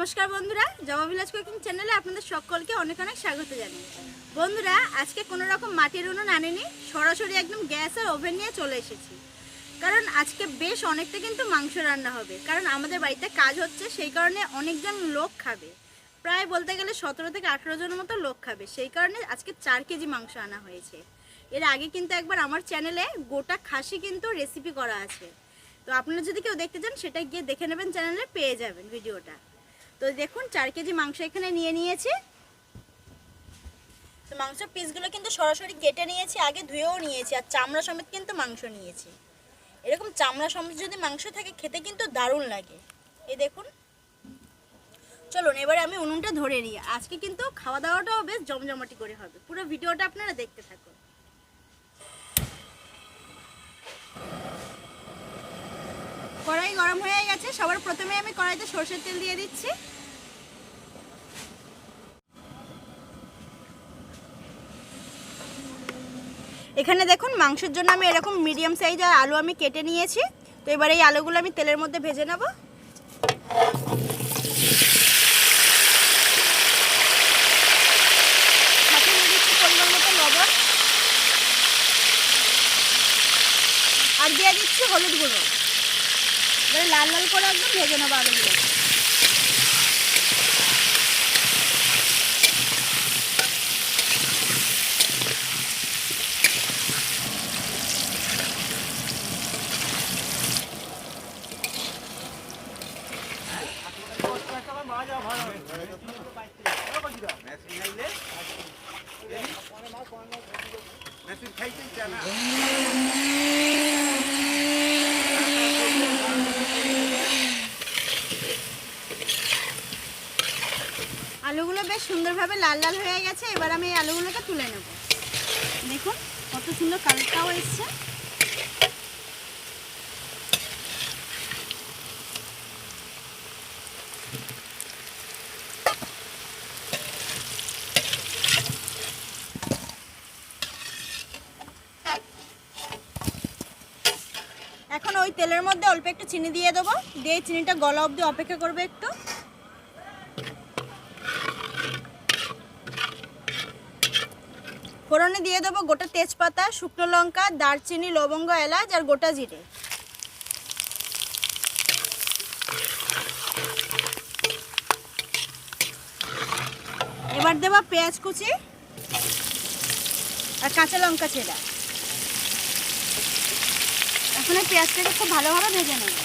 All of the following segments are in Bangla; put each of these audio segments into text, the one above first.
নমস্কার বন্ধুরা জমা ভিলেজ কুকিং চ্যানেলে আপনাদের সকলকে অনেক অনেক স্বাগত জানাই বন্ধুরা, আজকে কোনো রকম মাটির উনুন আনেনি, সরাসরি একদম গ্যাস আর ওভেন নিয়ে চলে এসেছি। কারণ আজকে বেশ অনেকটা কিন্তু মাংস রান্না হবে, কারণ আমাদের বাড়িতে কাজ হচ্ছে সেই কারণে অনেকজন লোক খাবে। প্রায় বলতে গেলে সতেরো থেকে আঠেরো জনের মতো লোক খাবে, সেই কারণে আজকে চার কেজি মাংস আনা হয়েছে। এর আগে কিন্তু একবার আমার চ্যানেলে গোটা খাসি কিন্তু রেসিপি করা আছে। তো আপনারা যদি কেউ দেখতে চান সেটা গিয়ে দেখে নেবেন চ্যানেলে পেয়ে যাবেন ভিডিওটা তো দেখুন, চার কেজি মাংস এখানে নিয়ে নিয়েছি। তো মাংসের পিসগুলো কিন্তু সরাসরি কেটে নিয়েছি, আগে ধুয়েও নিয়েছি, আর চামড়া সমেত কিন্তু মাংস নিয়েছি। এরকম চামড়া সমেত যদি মাংস থাকে, খেতে কিন্তু দারুণ লাগে। এই দেখুন। চলুন, এবারে আমি উনুনটা ধরে নিই। আজকে কিন্তু খাওয়া দাওয়াটাও বেশ জমজমাটি করে হবে। পুরো ভিডিওটা আপনারা দেখতে থাকুন। কড়াই গরম হয়ে গেছে। সবার প্রথমে আমি কড়াইতে সর্ষের তেল দিয়ে দিচ্ছি। এখানে দেখুন, মাংসের জন্য আমি এরকম মিডিয়াম সাইজের আলু আমি কেটে নিয়েছি। তো এবার এই আলুগুলো আমি তেলের মধ্যে ভেজে নেব। আর দিয়ে দিচ্ছি হলুদ গুঁড়ো। এবারে লাল লাল করে একদম ভেজে নেব আলুগুলো। মেশিন খাইতেই চায় না আলুগুলো বেশ সুন্দরভাবে লাল লাল হয়ে গেছে, এবার আমি এই আলুগুলোকে তুলে নেব। দেখুন, কত সুন্দর কালারটাও এসছে। এখন ওই তেলের মধ্যে অল্প একটু চিনি দিয়ে দেবো। দিয়ে চিনিটা গলা অবধি অপেক্ষা করবে একটু। ফোড়নে দিয়ে দেবো গোটা তেজপাতা, শুকনো লঙ্কা, দারচিনি, লবঙ্গ, এলাচ আর গোটা জিরে। এবার দেবো পেঁয়াজ কুচি আর কাঁচা লঙ্কা ছেঁড়া। এখন পেঁয়াজটাকে খুব ভালোভাবে ভেজে নেব।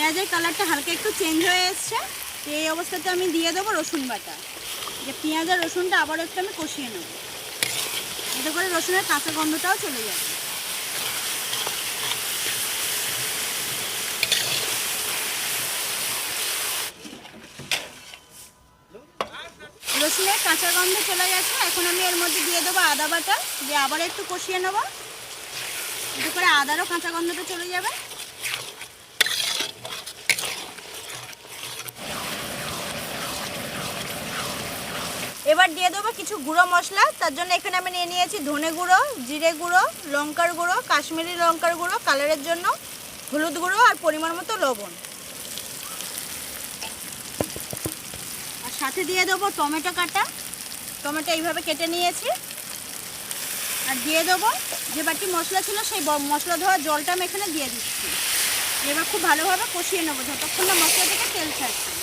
পেঁয়াজের কালারটা হালকা একটু চেঞ্জ হয়ে এসছে। তো এই অবস্থাতে আমি দিয়ে দেবো রসুন বাটা। যে পেঁয়াজ আর রসুনটা আবার একটু আমি কষিয়ে নেব। এতে করে রসুনের কাঁচা গন্ধটাও চলে যাবে। রসুনের কাঁচা গন্ধ চলে গেছে। এখন আমি এর মধ্যে দিয়ে দেবো আদা বাটা। দিয়ে আবার একটু কষিয়ে নেব। এতে করে আদারও কাঁচা গন্ধটা চলে যাবে। এবার দিয়ে দেবো কিছু গুঁড়ো মশলা। তার জন্য এখানে আমি নিয়ে নিয়েছি ধনে গুঁড়ো, জিরে গুঁড়ো, লঙ্কার গুঁড়ো, কাশ্মীরি লঙ্কার গুঁড়ো কালারের জন্য, হলুদ গুঁড়ো আর পরিমাণ মতো লবণ। আর সাথে দিয়ে দেবো টমেটো কাটা। টমেটো এইভাবে কেটে নিয়েছি। আর দিয়ে দেবো যে বাটি মশলা ছিল সেই মশলা ধোয়া জলটা আমি এখানে দিয়ে দিচ্ছি। এবার খুব ভালোভাবে কষিয়ে নেব, যতক্ষণ না মশলা থেকে তেল ছাড়ছে।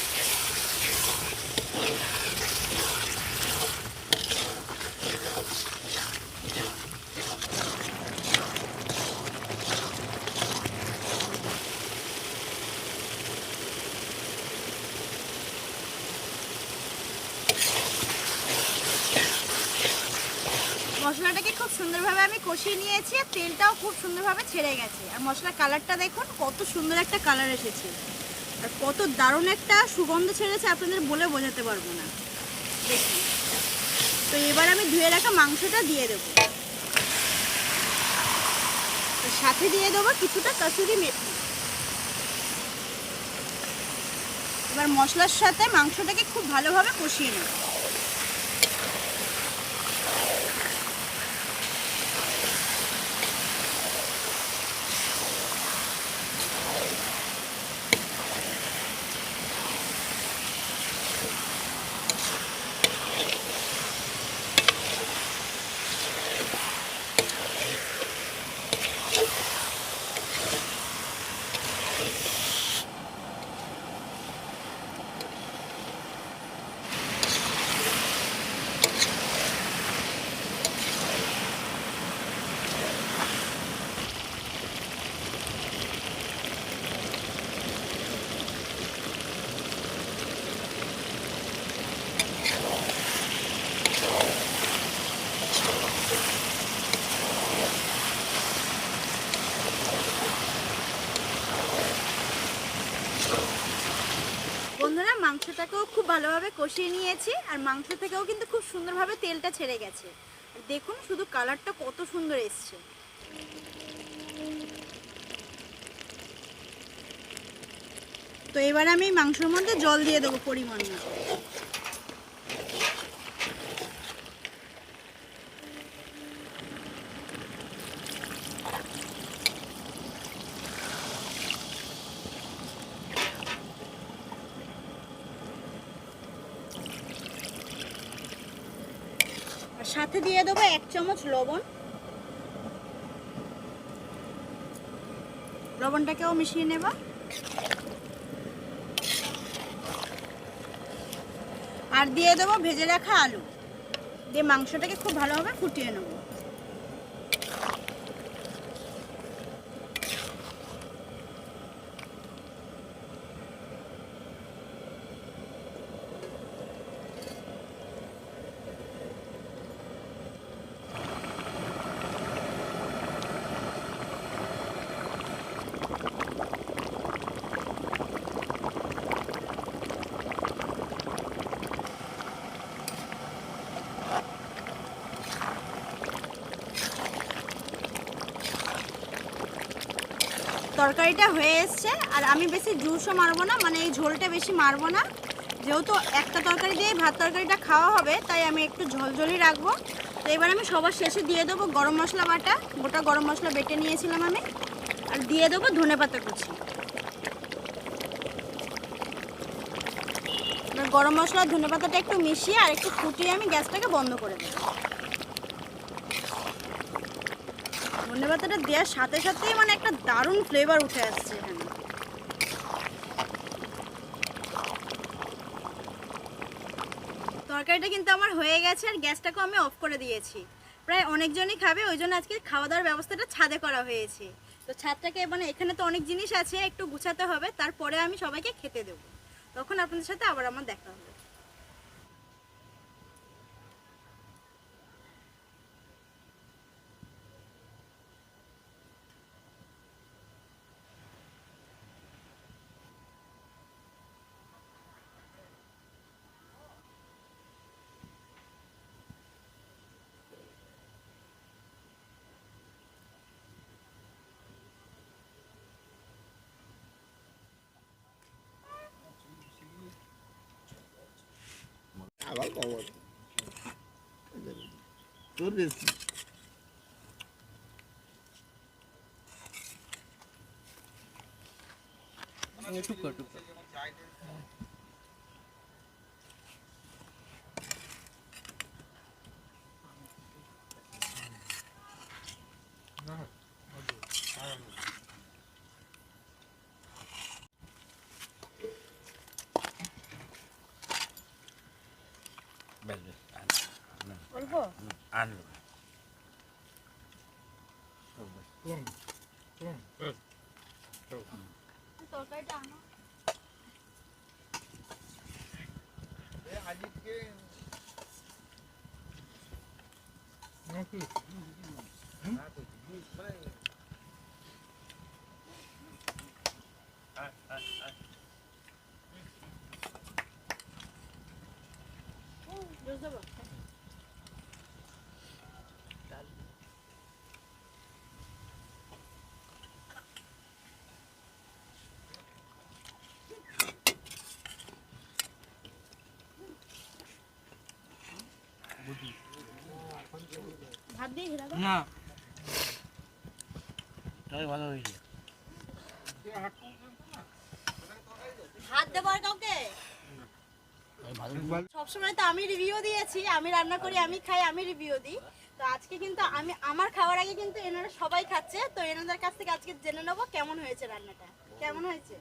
মশলাটাকে খুব সুন্দরভাবে আমি কষিয়ে নিয়েছি আর তেলটাও খুব সুন্দরভাবে ছেড়ে গেছে। আর মশলার কালারটা দেখুন, কত সুন্দর একটা কালার এসেছে। আর কত দারুণ একটা সুগন্ধ ছেড়েছে, আপনাদের বলে বোঝাতে পারব না। তো এবার আমি ধুয়ে রাখা মাংসটা দিয়ে দেবো। সাথে দিয়ে দেবো কিছুটা কাসুরি মেথি। এবার মশলার সাথে মাংসটাকে খুব ভালোভাবে কষিয়ে নেব বন্ধুরা মাংসটাকেও খুব ভালোভাবে কষিয়ে নিয়েছি, আর মাংস থেকেও কিন্তু খুব সুন্দরভাবে তেলটা ছেড়ে গেছে। দেখুন শুধু কালারটা কত সুন্দর এসছে। তো এবার আমি মাংসর মধ্যে জল দিয়ে দেবো পরিমাণ মতো। সাথে দিয়ে দেবো এক চামচ লবণ। লবণটাকেও মিশিয়ে নেব। আর দিয়ে দেবো ভেজে রাখা আলু। দিয়ে মাংসটাকে খুব ভালোভাবে ফুটিয়ে নেব। তরকারিটা হয়ে এসছে। আর আমি বেশি জুসও মারবো না মানে এই ঝোলটা বেশি মারবো না। যেহেতু একটা তরকারি দিয়ে ভাত তরকারিটা খাওয়া হবে, তাই আমি একটু ঝোলঝোলই রাখব। তো এবার আমি সবার শেষে দিয়ে দেবো গরম মশলা বাটা। গোটা গরম মশলা বেটে নিয়েছিলাম আমি। আর দিয়ে দেবো ধনে পাতা কুচি। গরম মশলা ধনে পাতাটা একটু মিশিয়ে আর একটু ফুটিয়ে আমি গ্যাসটাকে বন্ধ করে দেবো। ধনে পাতাটা দেওয়ার সাথে সাথেই মানে একটা দারুণ ফ্লেভার উঠে আসছে এখানে। তরকারিটা কিন্তু আমার হয়ে গেছে আর গ্যাসটাকেও আমি অফ করে দিয়েছি। প্রায় অনেকজনই খাবে, ওই জন্য আজকে খাওয়া দাওয়ার ব্যবস্থাটা ছাদে করা হয়েছে। তো ছাদটাকে মানে এখানে তো অনেক জিনিস আছে, একটু গুছাতে হবে, তারপরে আমি সবাইকে খেতে দেবো। তখন আপনাদের সাথে আবার আমার দেখা হবে। আবার কবর তোর বেশি টুকরো টুকরো বেশ বেশ অল্প আনলো তরকারিটা আনো জোস দেবো ভাত দিয়ে ঘেরা দাও না। তাই ভালো হয়েছে। ভাত দেবো কাউকে? সবসময় তো আমি রিভিউ দিয়েছি আমি রান্না করি আমি খাই আমি রিভিউ দিই। তো আজকে কিন্তু আমি আমার খাওয়ার আগে কিন্তু এনারা সবাই খাচ্ছে। তো এনাদের কাছ থেকে আজকে জেনে নেব কেমন হয়েছে রান্নাটা। কেমন হয়েছে?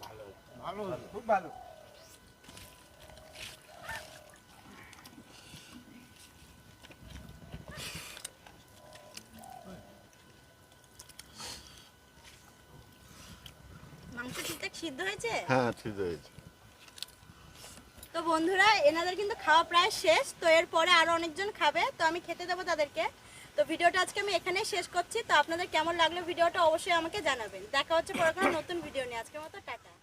ভালো খুব ভালো। মাংস ঠিকঠাক সিদ্ধ হয়েছে? হ্যাঁ হয়েছে। তো বন্ধুরা এনাদের কিন্তু খাওয়া প্রায় শেষ তো এরপরে আরও অনেকজন খাবে তো আমি খেতে দেবো তাদেরকে। তো ভিডিওটা আজকে আমি এখানেই শেষ করছি তো আপনাদের কেমন লাগল ভিডিওটা অবশ্যই আমাকে জানাবেন। দেখা হচ্ছে পরে নতুন ভিডিও নিয়ে। আজকের মতো টাটা।